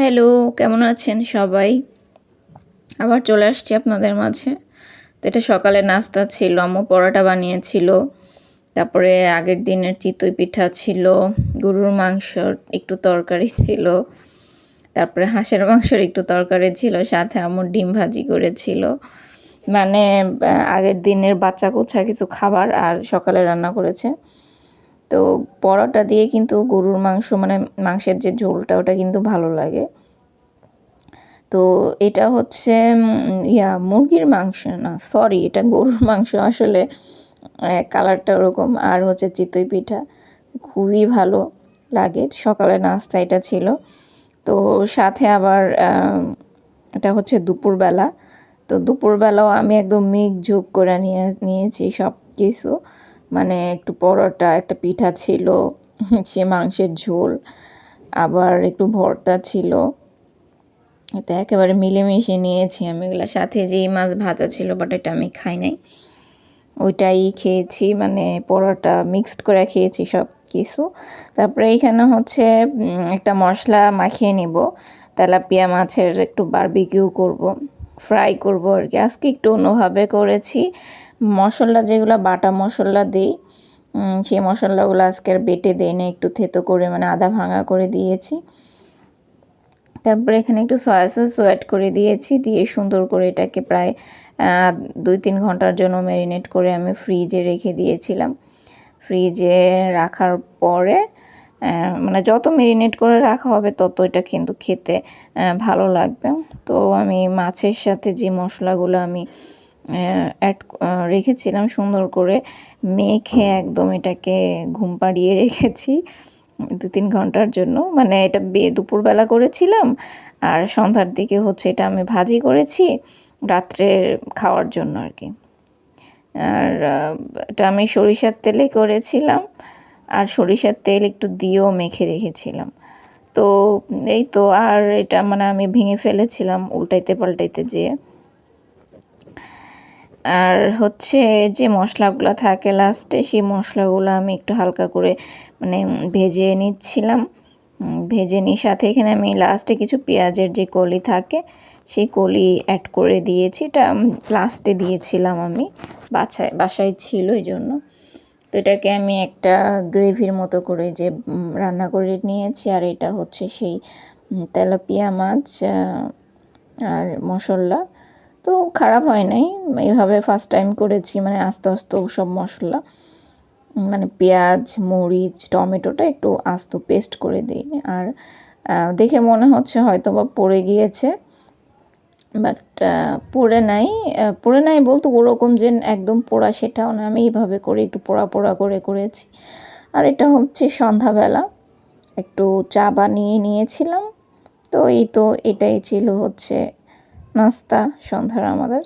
Hello কেমন আছেন সবাই? আবার চলে আসছি আপনাদের মাঝে। তো এটা সকালে নাস্তা ছিল, আম্মু পরোটা বানিয়েছিল, তারপরে আগের দিনের চিতই পিঠা ছিল, গরুর মাংসর একটু তরকারি ছিল, তারপরে হাঁসের মাংসের একটু তরকারি ছিল, সাথে আম্মুর ডিম ভাজি করেছিল। মানে আগের দিনের বাচ্চা কুচ্ছা কিছু খাবার আর সকালে রান্না করেছে। তো পরোটা দিয়ে কিন্তু গরুর মাংস মানে মাংসের যে ঝোলটা, ওটা কিন্তু ভালো লাগে। তো এটা হচ্ছে ইয়া, মুরগির মাংস না সরি এটা গরুর মাংস আসলে কালারটা ওরকম। আর হচ্ছে চিতই পিঠা, খুবই ভালো লাগে। সকালে নাস্তা এটা ছিল। তো সাথে আবার এটা হচ্ছে দুপুরবেলা। তো দুপুরবেলাও আমি একদম মেঘ ঝুঁক করে নিয়ে, নিয়েছি সব কিছু মানে একটু পরোটা, একটা পিঠা ছিল, সে মাংসের ঝোল, আবার একটু ভর্তা ছিল। এটা একেবারে মিলেমিশে নিয়েছি আমি এগুলো। সাথে যেই মাছ ভাজা ছিল বাট এটা আমি খাই নাই। ওইটাই খেয়েছি মানে পরোটা মিক্সড করে খেয়েছি সব কিছু তারপরে এইখানে হচ্ছে একটা মশলা মাখিয়ে নিব। তেলাপিয়া মাছের একটু বারবিকিউ করব ফ্রাই করব আর কি। আজকে একটু অন্যভাবে করেছি। মশলা যেগুলো, বাটা মশলা দিই সেই মশলাগুলো আজকে বেটে দেয় না একটু থেতো করে মানে আদা ভাঙা করে দিয়েছি। তারপরে এখানে একটু সয়া সস অ্যাড করে দিয়েছি, দিয়ে সুন্দর করে এটাকে প্রায় দুই তিন ঘণ্টার জন্য ম্যারিনেট করে আমি ফ্রিজে রেখে দিয়েছিলাম। ফ্রিজে রাখার পরে মানে যত মেরিনেট করে রাখা হবে, তত এটা কিন্তু খেতে ভালো লাগবে। তো আমি মাছের সাথে যে মশলাগুলো আমি অ্যাড রেখেছিলাম সুন্দর করে মেখে একদম এটাকে ঘুম পাড়িয়ে রেখেছি দু তিন ঘণ্টার জন্য। মানে এটা বে দুপুরবেলা করেছিলাম আর সন্ধ্যার দিকে হচ্ছে এটা আমি ভাজি করেছি রাত্রে খাওয়ার জন্য আর কি। আর এটা আমি সরিষার তেলে করেছিলাম আর সরিষার তেল একটু দিয়েও মেখে রেখেছিলাম। তো এই তো, আর এটা মানে আমি ভেঙে ফেলেছিলাম, উল্টাইতে পাল্টাইতে যেয়ে। আর হচ্ছে যে মশলাগুলো থাকে লাস্টে সেই মশলাগুলো আমি একটু হালকা করে মানে ভেজে নিচ্ছিলাম। ভেজে নিয়ে সাথে এখানে আমি লাস্টে কিছু পেঁয়াজের যে কলি থাকে, সেই কলি অ্যাড করে দিয়েছি। এটা লাস্টে দিয়েছিলাম আমি। বাছায় বাসায় ছিল এই জন্য। তো এটাকে আমি একটা গ্রেভির মতো করে যে রান্না করে নিয়েছি। আর এটা হচ্ছে সেই তেলাপিয়া মাছ আর মশলা। তো খারাপ হয় নাই। এভাবে ফার্স্ট টাইম করেছি মানে আস্তে আস্তে সব মশলা মানে পেঁয়াজ, মরিচ, টমেটোটা একটু আস্ত পেস্ট করে দিই। আর দেখে মনে হচ্ছে হয়তো বা পড়ে গিয়েছে বাট পড়ে নাই। পড়ে নাই বলতে ওরকম যে একদম পোড়া সেটাও না, আমি এইভাবে করে একটু পোড়া পোড়া করে করেছি। আর এটা হচ্ছে সন্ধ্যাবেলা, একটু চা বানিয়ে নিয়েছিলাম। তো এই তো এটাই ছিল হচ্ছে নাস্তা সন্ধ্যার আমাদের।